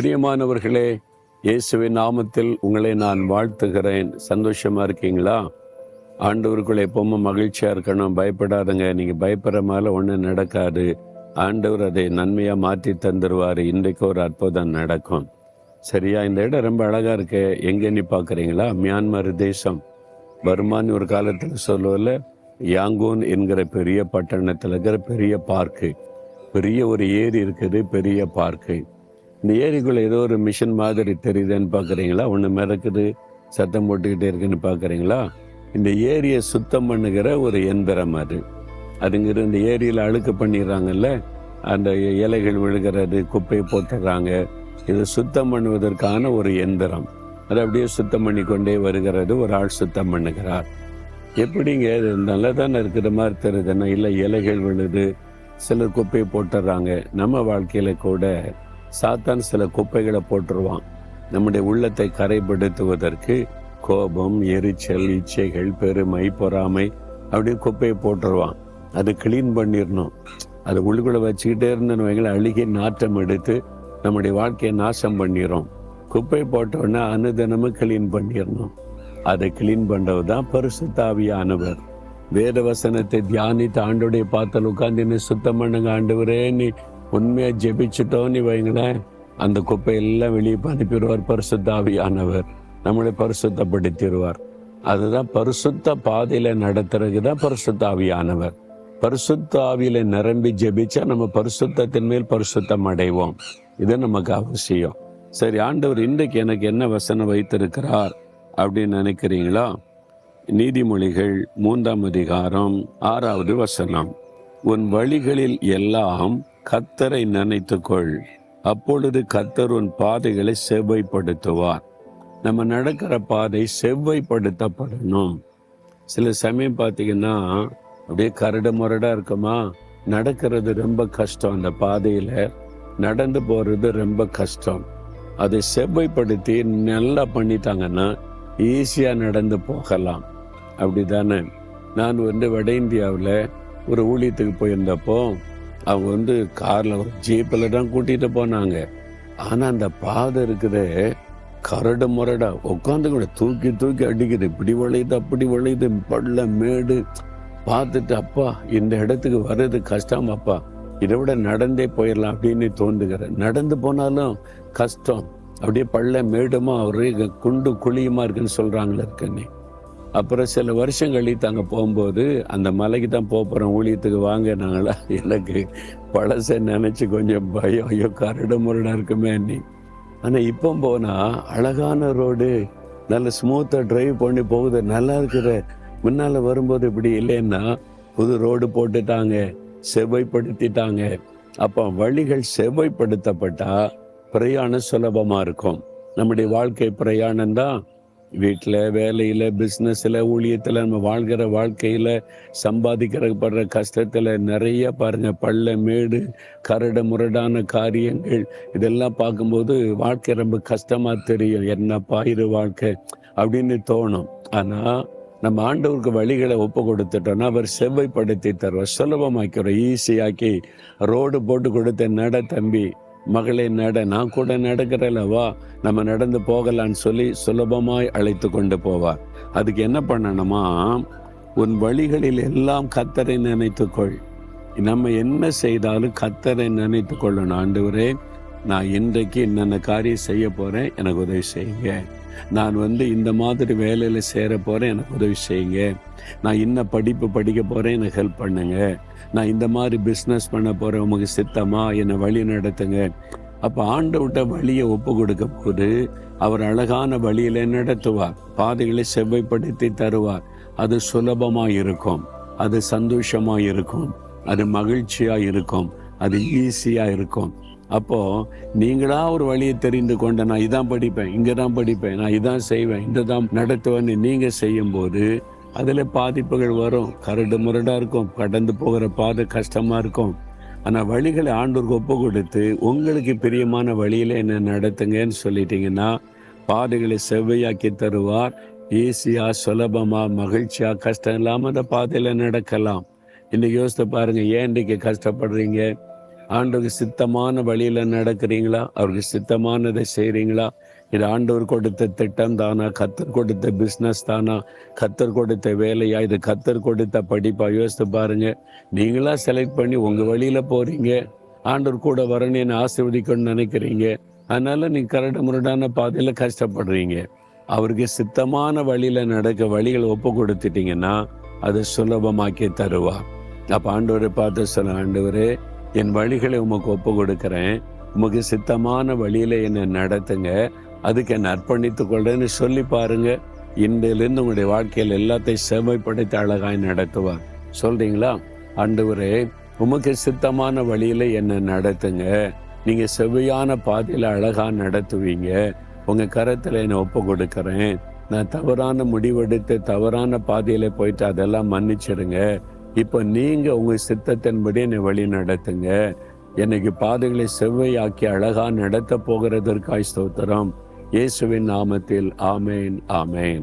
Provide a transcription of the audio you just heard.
பிரியமானவர்களே இயேசுவின் நாமத்தில் உங்களை நான் வாழ்த்துகிறேன். சந்தோஷமா இருக்கீங்களா? ஆண்டவருக்குள்ள எப்பவும் மகிழ்ச்சியா இருக்கணும். பயப்படாதுங்க. நீங்க பயப்படுற மேல ஒன்றும் நடக்காது. ஆண்டவர் அதை நன்மையா மாற்றி தந்துருவாரு. இன்றைக்கு ஒரு அற்புதம் நடக்கும். சரியா? இந்த இடம் ரொம்ப அழகா இருக்கு. எங்க நீ பாக்குறீங்களா மியான்மர் தேசம். வருமானு ஒரு காலத்துல சொல்லுவல யாங்கூன் என்கிற பெரிய பட்டணத்துல இருக்கிற பெரிய பார்க்கு பெரிய ஒரு ஏரி இருக்குது பெரிய பார்க்கு இந்த ஏரிக்குள்ள ஏதோ ஒரு மிஷின் மாதிரி தெரியுதுன்னு பார்க்குறீங்களா ஒன்று மிதக்குது சத்தம் போட்டுக்கிட்டே இருக்குன்னு பார்க்குறீங்களா இந்த ஏரியை சுத்தம் பண்ணுகிற ஒரு எந்திரம் அது. அதுங்கிற இந்த ஏரியில் அழுக்கு பண்ணிடுறாங்கல்ல? அந்த இலைகள் விழுகிறது குப்பையை போட்டுடுறாங்க. இதை சுத்தம் பண்ணுவதற்கான ஒரு எந்திரம். அது அப்படியே சுத்தம் பண்ணி கொண்டே வருகிறது ஒரு ஆள் சுத்தம் பண்ணுகிறார். எப்படிங்க இது நல்லா தானே இருக்கிற மாதிரி தெரியுதுன்னா இல்லை இலைகள் விழுது சிலர் குப்பையை போட்டுடுறாங்க. நம்ம வாழ்க்கையில் கூட சாத்தான் சில குப்பைகளை போட்டுருவான். நம்முடைய உள்ளத்தை கரைப்படுத்துவதற்கு கோபம் எரிச்சல் இச்சைகள் பெருமை பொறாமை அப்படியே குப்பையை போட்டுருவான். அது கிளீன் பண்ணிடணும். அது உள்ளுக்குள்ளே வச்சுக்கிட்டே இருந்தேன்னு வைங்களேன் அழுகி நாற்றம் எடுத்து நம்முடைய வாழ்க்கையை நாசம் பண்ணிடும் குப்பை போட்டோன்னா அனுதினமும் கிளீன் பண்ணிடணும். அதை கிளீன் பண்ணுறது தான் பரிசுத்தாவியானவர் வேத வசனத்தை தியானித்து ஆண்டோடைய பார்த்தல் உட்காந்து என்ன சுத்தம் பண்ணுங்க ஆண்டவரே நீ உண்மையாக ஜெபிச்சுட்டோன்னு வைங்களேன் அந்த குப்பை எல்லாம் வெளியே அனுப்பிடுவார் பரிசுத்தாவியானவர். நம்மளை பரிசுத்தப்படுத்திடுவார். அதுதான் பரிசுத்த பாதையில நடத்துறதுக்கு தான் பரிசுத்தாவியானவர். பரிசுத்த ஆவியில நிரம்பி ஜெபிச்சா நம்ம பரிசுத்தத்தின் மேல் பரிசுத்தம் அடைவோம். இது நமக்கு அவசியம். சரி ஆண்டவர் இன்றைக்கு எனக்கு என்ன வசனம் வைத்திருக்கிறார் அப்படின்னு நினைக்கிறீங்களா? நீதிமொழிகள் மூன்றாம் அதிகாரம் ஆறாவது வசனம். உன் வழிகளில் எல்லாம் கத்தரை நினைத்துக்கொள். அப்பொழுது கத்தர் உன் பாதைகளை செவ்வைப்படுத்துவார். நம்ம நடக்கிற பாதை செவ்வைப்படுத்தப்படணும். சில சமயம் பார்த்தீங்கன்னா அப்படியே கரடு முரடா இருக்குமா? நடக்கிறது ரொம்ப கஷ்டம் அந்த பாதையில. நடந்து போறது ரொம்ப கஷ்டம். அதை செவ்வைப்படுத்தி நல்லா பண்ணிட்டாங்கன்னா ஈஸியா நடந்து போகலாம். அப்படிதானே? நான் வந்து வட இந்தியாவில் ஒரு ஊழியத்துக்கு போயிருந்தப்போ அவங்க வந்து கார்ல ஒரு ஜீப்பில் தான் கூட்டிட்டு போனாங்க. ஆனா அந்த பாதை இருக்குது கரடு முரடா உட்காந்து கூட தூக்கி தூக்கி அடிக்குது. இப்படி வளையுது அப்படி வளையுது பள்ள மேடு. பார்த்துட்டு அப்பா இந்த இடத்துக்கு வர்றது கஷ்டம் அப்பா. இதை விட நடந்தே போயிடலாம் அப்படின்னு தோன்றுகிற நடந்து போனாலும் கஷ்டம். அப்படியே பள்ள மேடுமா ஒரே குண்டு குழியுமா இருக்குன்னு சொல்றாங்களே இருக்கண்ணே அப்புறம் சில வருஷம் கழித்து அங்கே போகும்போது அந்த மலைக்கு தான் போக போகிறோம் ஊழியத்துக்கு வாங்க நாங்களா? எனக்கு பழசை நினச்சி கொஞ்சம் பயம். ஐயோ கரடு முருடாக இருக்குமே நீ ஆனால் இப்போ போனால் அழகான ரோடு நல்ல ஸ்மூத்தாக டிரைவ் பண்ணி போகுது நல்லா இருக்கிற முன்னால் வரும்போது இப்படி இல்லைன்னா புது ரோடு போட்டுட்டாங்க செவ்வாய்ப்படுத்திட்டாங்க அப்போ வழிகள் செவ்வாய்ப்படுத்தப்பட்டால் பிரயாணம் சுலபமாக இருக்கும். நம்முடைய வாழ்க்கை பிரயாணம் தான் வீட்டில் வேலையில் பிஸ்னஸில் ஊழியத்தில் நம்ம வாழ்கிற வாழ்க்கையில் சம்பாதிக்கிறப்படுற கஷ்டத்தில் நிறைய பாருங்கள் பள்ள மேடு கரடு முரடான காரியங்கள். இதெல்லாம் பார்க்கும்போது வாழ்க்கை ரொம்ப கஷ்டமாக தெரியும். என்னப்பா இது வாழ்க்கை? அப்படின்னு தோணும். ஆனால் நம்ம ஆண்டவருக்கு வழிகளை ஒப்பு கொடுத்துட்டோம்னா அவர் செவ்வாய்ப்படுத்தி தருவார். சுலபமாக்கிறோம் ஈஸியாக்கி ரோடு போட்டு கொடுத்த நட தம்பி மகளே நட. நான் கூட நடக்கிறல்லவா நம்ம நடந்து போகலான்னு சொல்லி சுலபமாய் அழைத்து கொண்டு போவார். அதுக்கு என்ன பண்ணணுமா? உன் வழிகளில் எல்லாம் கத்தரை நினைத்துக்கொள். நம்ம என்ன செய்தாலும் கத்தரை நினைத்து கொள்ளணும் ஆண்டவரே நான் இன்றைக்கு என்னென்ன காரியம் செய்ய போறேன் எனக்கு உதவி செய்யுங்க. நான் வந்து இந்த மாதிரி வேலையில சேர போகிறேன் எனக்கு உதவி செய்யுங்க. நான் இன்ன படிப்பு படிக்க போகிறேன் எனக்கு ஹெல்ப் பண்ணுங்க. நான் இந்த மாதிரி பிஸ்னஸ் பண்ண போகிறேன் உமக்கு சித்தமா என்னை வழி நடத்துங்க. அப்ப ஆண்டவிட்ட வழியை ஒப்பு கொடுக்க போது அவர் அழகான வழியில நடத்துவார். பாதைகளை செவ்வைப்படுத்தி தருவார். அது சுலபமா இருக்கும். அது சந்தோஷமா இருக்கும். அது மகிழ்ச்சியா இருக்கும். அது ஈஸியா இருக்கும். அப்போ நீங்களா ஒரு வழியை தெரிந்து கொண்ட நான் இதான் படிப்பேன் இங்க தான் படிப்பேன் நான் இதான் செய்வேன் இந்த தான் நடத்துவேன்னு நீங்க செய்யும் போது அதுல பாதிப்புகள் வரும். கரடு முரடா இருக்கும் கடந்து போகிற பாதை கஷ்டமா இருக்கும். ஆனால் வழிகளை ஆண்டோருக்கு ஒப்பு கொடுத்து உங்களுக்கு பிரியமான வழியில் என்ன நடத்துங்கன்னு சொல்லிட்டீங்கன்னா பாதைகளை செவ்வையாக்கி தருவார். ஈஸியாக சுலபமாக மகிழ்ச்சியாக கஷ்டம் இல்லாமல் அந்த பாதையில் நடக்கலாம். இன்னைக்கு யோசித்து பாருங்கள் ஏன் இன்றைக்கு கஷ்டப்படுறீங்க? ஆண்டவருக்கு சித்தமான வழியில நடக்கிறீங்களா? அவருக்கு சித்தமானதை செய்கிறீங்களா இது ஆண்டவர் கொடுத்த திட்டம் தானா? கத்தர் கொடுத்த பிஸ்னஸ் தானா? கத்தர் கொடுத்த வேலையா? இது கத்தர் கொடுத்த படிப்பா? யோசித்து பாருங்க. நீங்களா செலக்ட் பண்ணி உங்க வழியில போறீங்க. ஆண்டவர் கூட வரணும்னு ஆசீர்வதிக்கணும்னு நினைக்கிறீங்க. அதனால நீ கரடு முரடான பாதையில கஷ்டப்படுறீங்க. அவருக்கு சித்தமான வழியில நடக்க வழிகளை ஒப்பு கொடுத்துட்டீங்கன்னா அதை சுலபமாக்கி தருவா அப்ப ஆண்டவரை பார்த்து சொல்ல ஆண்டவரே என் வழிகளை உமக்கு ஒப்பு கொடுக்குறேன் உமக்கு சித்தமான வழியில என்னை நடத்துங்க. அதுக்கு என்னை அர்ப்பணித்துக் கொள்றேன்னு சொல்லி பாருங்க. இன்றிலிருந்து உங்களுடைய வாழ்க்கையில் எல்லாத்தையும் செம்மைப்படுத்தி அழகாய் நடத்துவார். சொல்றீங்களா? ஆண்டவரே உமக்கு சித்தமான வழியில என்னை நடத்துங்க. நீங்க செவ்வையான பாதையில அழகா நடத்துவீங்க. உங்க கரத்துல என்னை ஒப்பு கொடுக்குறேன் நான் தவறான முடிவெடுத்து தவறான பாதையில போயிட்டு அதெல்லாம் மன்னிச்சிடுங்க. இப்போ நீங்கள் உங்கள் சித்தத்தின்படி என்னை வழி நடத்துங்க. எனக்கு பாதைகளை செவ்வையாக்கி அழகாக நடத்த போகிறதற்காய் ஸ்தோத்திரம். இயேசுவின் நாமத்தில். ஆமேன் ஆமேன்.